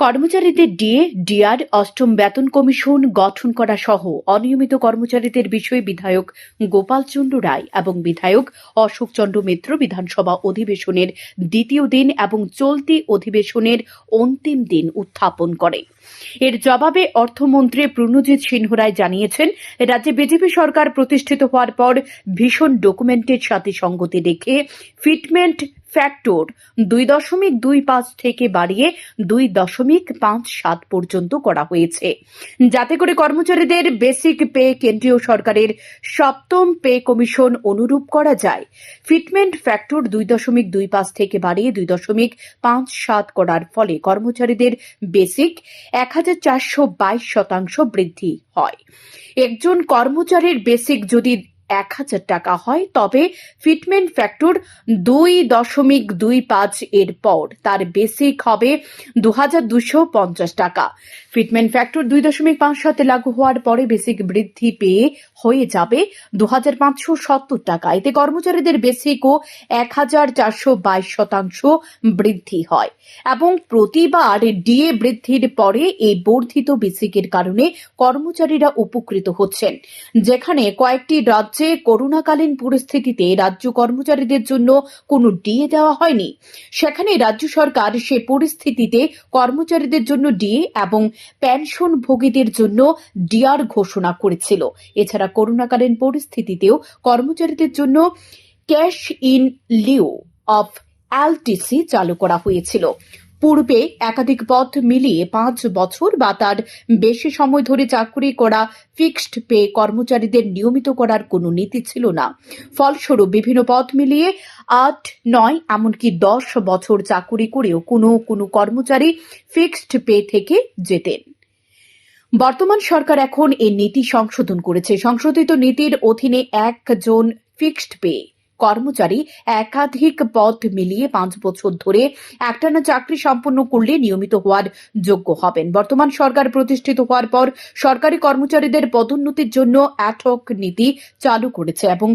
কর্মচারীদের DA DR, অষ্টম বেতন কমিশন গঠন করা সহ অনিয়মিত কর্মচারীদের বিষয়ে বিধায়ক গোপাল চন্দ্র রায় এবং বিধায়ক অশোক চন্দ্র মিত্র বিধানসভা অধিবেশনের দ্বিতীয় দিন এবং চলতি অধিবেশনের অন্তিম দিন উত্থাপন করে। এর জবাবে অর্থমন্ত্রী প্রণজিৎ সিংহ রায় জানিয়েছেন, রাজ্যে বিজেপি সরকার প্রতিষ্ঠিত হওয়ার পর ভীষণ ডকুমেন্টের সাথে সঙ্গতি রেখে ফিটমেন্ট ফ্যাক্টর দুই দশমিক দুই পাঁচ থেকে বাড়িয়ে দুই দশমিক পাঁচ সাত পর্যন্ত করা হয়েছে। যাতে করে কর্মচারীদের বেসিক পে কেন্দ্রীয় সরকারের সপ্তম পে কমিশন অনুরূপ করা যায়। ফিটমেন্ট ফ্যাক্টর দুই দশমিক দুই পাঁচ থেকে বাড়িয়ে দুই দশমিক পাঁচ সাত করার ফলে কর্মচারীদের বেসিক এক হাজার চারশো বাইশ শতাংশ বৃদ্ধি হয়। একজন কর্মচারীর বেসিক যদি এক হাজার টাকা হয়, তবে ফিটমেন্ট ফ্যাক্টর দুই দশমিক দুই পাঁচ এর পর তার বেসিক হবে দু হাজার টাকা। ফিটমেন্ট ফ্যাক্টর দুই দশমিক পাঁচ সাথে লাগু হওয়ার পরে বেসিক বৃদ্ধি পেয়ে হয়ে যাবে দু হাজার পাঁচশো সত্তর টাকা। এতে কর্মচারীদের এক হাজার চারশো বাইশ শতাংশ বৃদ্ধি হয় এবং প্রতিবার ডিএ বৃদ্ধির পরে এই বর্ধিত বেসিকের কারণে কর্মচারীরা উপকৃত হচ্ছেন, যেখানে কয়েকটি রাজ্যে করোনাকালীন পরিস্থিতিতে রাজ্য কর্মচারীদের জন্য কোনো ডিএ দেওয়া হয়নি। সেখানে রাজ্য সরকার সে পরিস্থিতিতে কর্মচারীদের জন্য ডিএ এবং পেনশন ভোগীদের জন্য ডিআর ঘোষণা করেছিল। এছাড়া করোনাকালীন পরিস্থিতিতেও কর্মচারীদের জন্য cash in lieu of LTC চালু করা হয়েছিল। পূর্বে একাধিক পদ মিলিয়ে পাঁচ বছর বা তার বেশি সময় ধরে চাকরি করা ফিক্সড পে কর্মচারীদের নিয়মিত করার কোনো নীতি ছিল না। ফলস্বরূপ বিভিন্ন পদ মিলিয়ে আট, নয়, এমনকি দশ বছর চাকরি করেও কোনো কোনো কর্মচারী ফিক্সড পে থেকে যেতেন। বর্তমান সরকার এখন এই নীতি সংশোধন করেছে। সংশোধিত নীতির অধীনে একজন ফিক্সড পে কর্মচারী একাধিক পদ মিলিয়ে পাঁচ বছর ধরে একটানা চাকরি সম্পন্ন করলে নিয়মিত হওয়ার যোগ্য হবেন। বর্তমান সরকার প্রতিষ্ঠিত হওয়ার পর সরকারি কর্মচারীদের পদোন্নতির জন্য অ্যাটক নীতি চালু করেছে এবং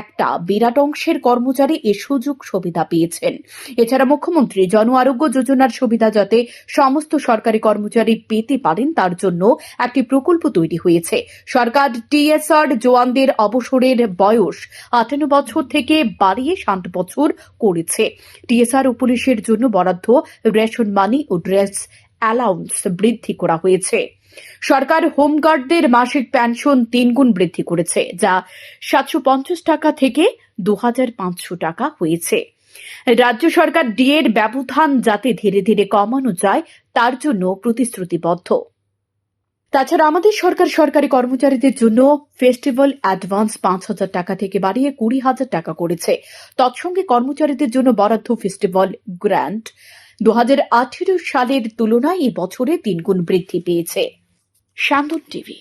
একটা বিরাট অংশের কর্মচারী এ সুযোগ সুবিধা পেয়েছেন। এছাড়া মুখ্যমন্ত্রী জন আরোগ্য যোজনার সুবিধা যাতে সমস্ত সরকারি কর্মচারী পেতে পারেন, তার জন্য একটি প্রকল্প তৈরি হয়েছে। সরকার টিএসআর জওয়ানদের অবসরের বয়স আটান্ন বছর থেকে বাড়িয়ে ষাট বছর করেছে। টিএসআর ও পুলিশের জন্য বরাদ্দ রেশন মানি ও ড্রেস অ্যালাউন্স বৃদ্ধি করা হয়েছে। সরকার হোমগার্ডদের মাসিক পেনশন তিনগুণ বৃদ্ধি করেছে, যা সাতশো পঞ্চাশ টাকা থেকে দু হাজার পাঁচশো টাকা হয়েছে। রাজ্য সরকার ডিএর ব্যবধান যাতে ধীরে ধীরে কমানো যায়, তার জন্য প্রতিশ্রুতিবদ্ধ। তাছাড়া আমাদের সরকার সরকারি কর্মচারীদের জন্য ফেস্টিভ্যাল অ্যাডভান্স পাঁচ হাজার টাকা থেকে বাড়িয়ে কুড়ি হাজার টাকা করেছে। তৎসঙ্গে কর্মচারীদের জন্য বরাদ্দ ফেস্টিভ্যাল গ্র্যান্ট দু হাজার আঠেরো সালের তুলনায় এবছরে তিনগুণ বৃদ্ধি পেয়েছে। শান্তন টিভি।